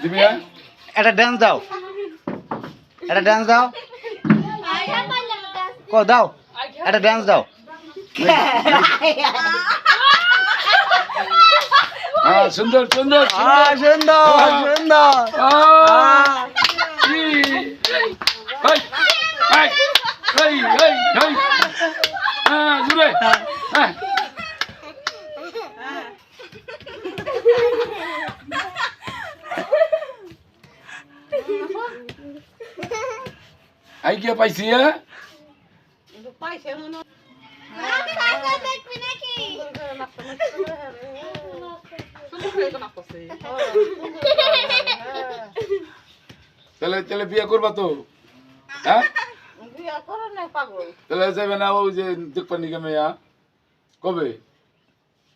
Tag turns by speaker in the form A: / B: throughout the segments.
A: দিবি না
B: একটা ডান্স দাও একটা ডান্স দাও কো দাও একটা ডান্স দাও
A: হ্যাঁ সুন্দর সুন্দর
B: আহ, সুন্দর সুন্দর
A: আহ, ই, এই, এই, এই, এই, এই। হ্যাঁ, জুড়ে। হ্যাঁ। আই কে পাইছি হ্যাঁ? তাহলে তাহলে বিয়ে করবা তো? হ্যাঁ? তাহলে যাবে না ওই যে দেখবা নিকে মেয়া। কবে?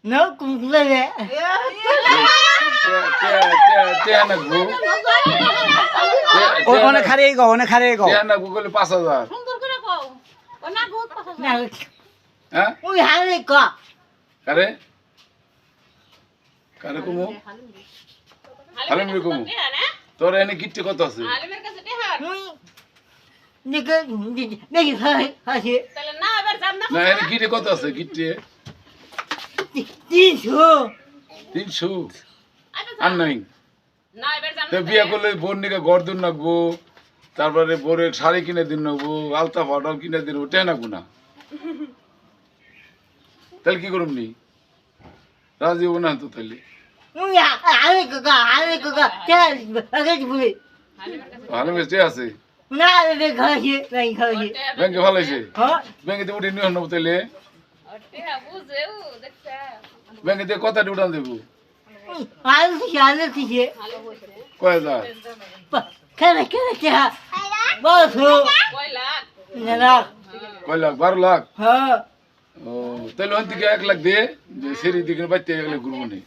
B: নো কুমকুলে
A: কে- কে- কে- কে আনাকবো? কে- কে
B: ওনে
A: আনাক-
B: খারে গো ওনে খারে গো।
A: কে আনাকবো করলে পাঁচ হাজার। হ্যাঁ?
B: ওই হারে ক
A: কারে? কারে কমু? হালিম রে কমু। তোর এনে গিট্টি কত আছে?
B: নিকে হাসি হাসি।
A: না এনে গিটে কত আছে গিট্টি?
B: তিনশো।
A: তিনশো। আর নাই। তো বিয়ে করলে বোন নিকে ঘর দিন নাকবো তারপরে বোরের শাড়ি কিনে দিন নাকবো আলতা ফাটাল কিনে দিন ওটাই নাকবো না। তাহলে কি করুম নি? রাজি হব না তো তাহলে?
B: ওই আরে কাকা আরে কাকা কে আগে বলি
A: ভালো মেসে আছে?
B: না রে খাসি নাই খাসি
A: ব্যাংকে ভালো আছে
B: হ্যাঁ
A: ব্যাংকে দিয়ে উঠে নিয়ে নেব তাহলে। ব্যাংকে দিয়ে কথা উঠান দেবো।
B: আরে কিছু আরে কিছু
A: কয় হাজার
B: কেন কেন কে বসো না
A: কয় লাখ বারো লাখ
B: হ্যাঁ
A: ও তাহলে ওখান থেকে এক লাখ দিয়ে যে সেরি দিকে বাচ্চা এক লাখ ঘুরবো নি